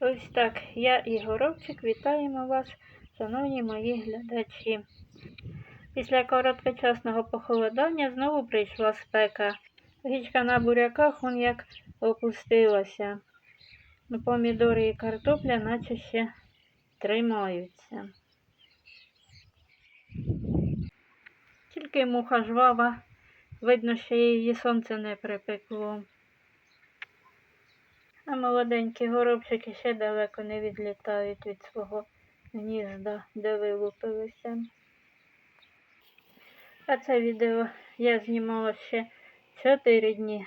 Ось так, я і Горобчик вітаємо вас, шановні мої глядачі. Після короткочасного похолодання знову прийшла спека. Річка на буряках он як опустилася. Помідори і картопля наче ще тримаються. Тільки муха жвава, видно, що її сонце не припекло. А молоденькі горобчики ще далеко не відлітають від свого гнізда, де вилупилися. А це відео я знімала ще 4 дні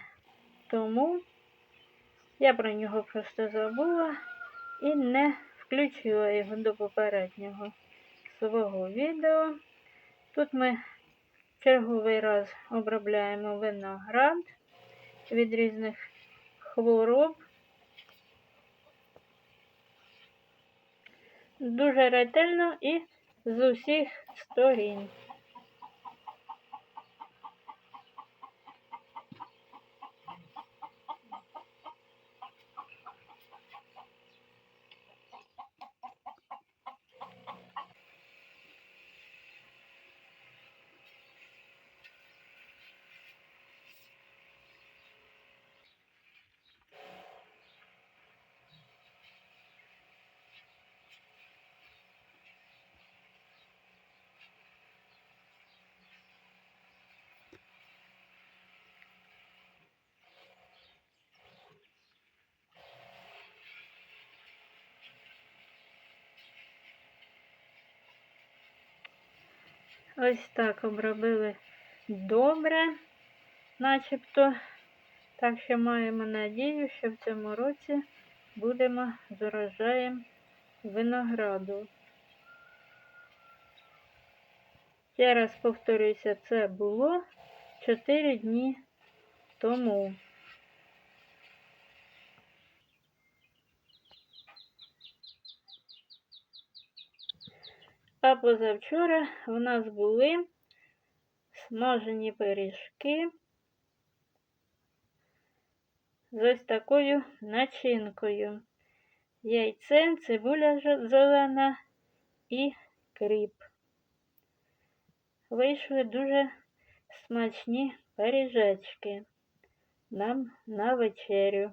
тому. Я про нього просто забула і не включила його до попереднього свого відео. Тут ми черговий раз обробляємо виноград від різних хвороб. Дуже ретельно і з усіх сторін. Ось так обробили добре, начебто. Так що маємо надію, що в цьому році будемо з урожаєм винограду. Ще раз повторюся, це було 4 дні тому. А позавчора в нас були смажені пиріжки з ось такою начинкою. Яйце, цибуля зелена і кріп. Вийшли дуже смачні пиріжечки нам на вечерю.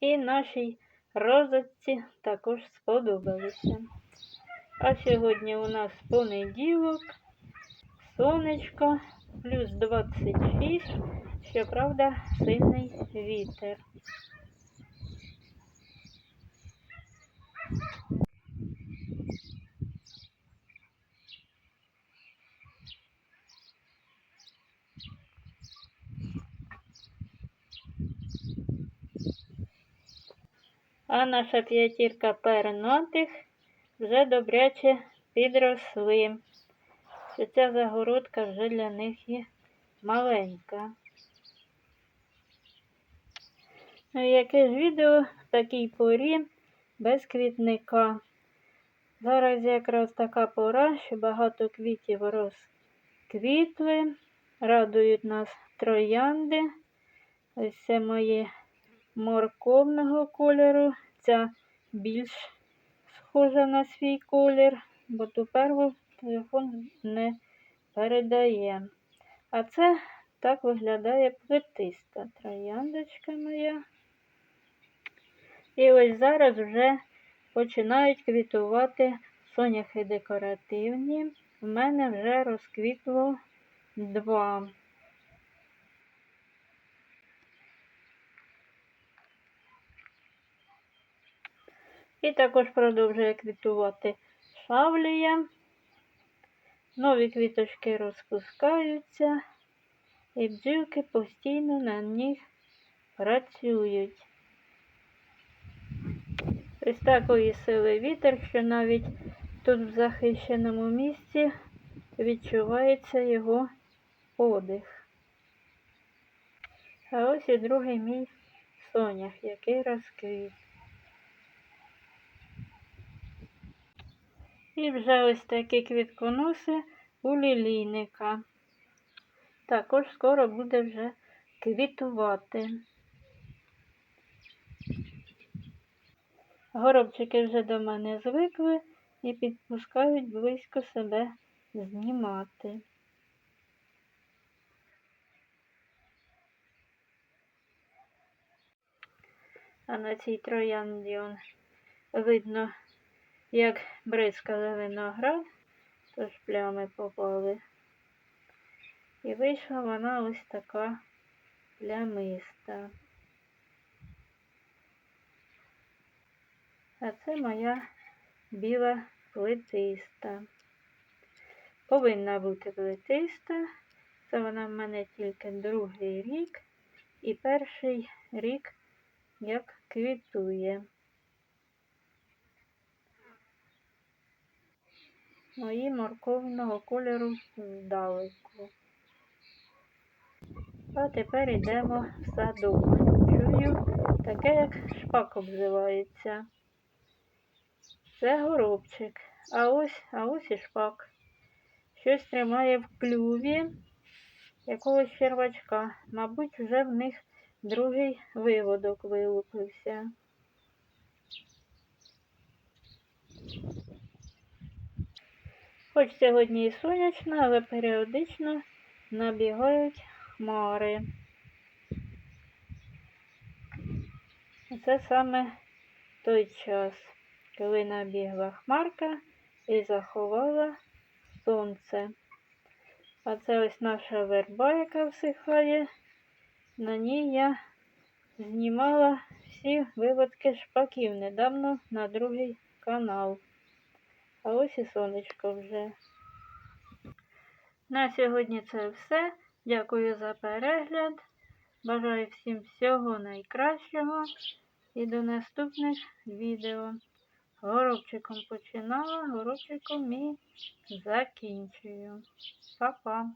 І нашій розочці також сподобалися. А сьогодні у нас понеділок, сонечко, плюс 26, щоправда, сильний вітер. А наша п'ятірка пернатих вже добряче підросли. Що ця загородка вже для них є маленька. Ну, яке ж відео в такій порі без квітника. Зараз якраз така пора, що багато квітів розквітли, радують нас троянди. Ось це мої морковного кольору. Ця більш схожа на свій колір, бо ту перву телефон не передає. А це так виглядає плетиста трояндочка моя. І ось зараз вже починають квітувати соняхи декоративні. У мене вже розквітло два. І також продовжує квітувати шавлія. Нові квіточки розпускаються, і бджілки постійно на них працюють. Ось такої сили вітер, що навіть тут в захищеному місці відчувається його подих. А ось і другий мій сонях, який розквіт. І вже ось такі квітконоси у лілійника. Також скоро буде вже квітувати. Горобчики вже до мене звикли і підпускають близько себе знімати. А на цій троянді он видно, як бризкали виноград, тож плями попали. І вийшла вона ось така плямиста. А це моя біла плетиста. Повинна бути плетиста. Це вона в мене тільки другий рік і перший рік як квітує. Мої морковного кольору здалеку. А тепер йдемо в садок. Чую таке, як шпак обзивається. Це горобчик. А ось, а ось і шпак. Щось тримає в клюві якогось червачка. Мабуть, вже в них другий виводок вилупився. Хоч сьогодні і сонячно, але періодично набігають хмари. Це саме той час, коли набігла хмарка і заховала сонце. А це ось наша верба, яка всихає. На ній я знімала всі виводки шпаків недавно на другий канал. А ось і сонечко вже. На сьогодні це все. Дякую за перегляд. Бажаю всім всього найкращого і до наступних відео. Горобчиком починала, горобчиком і закінчую. Па-па!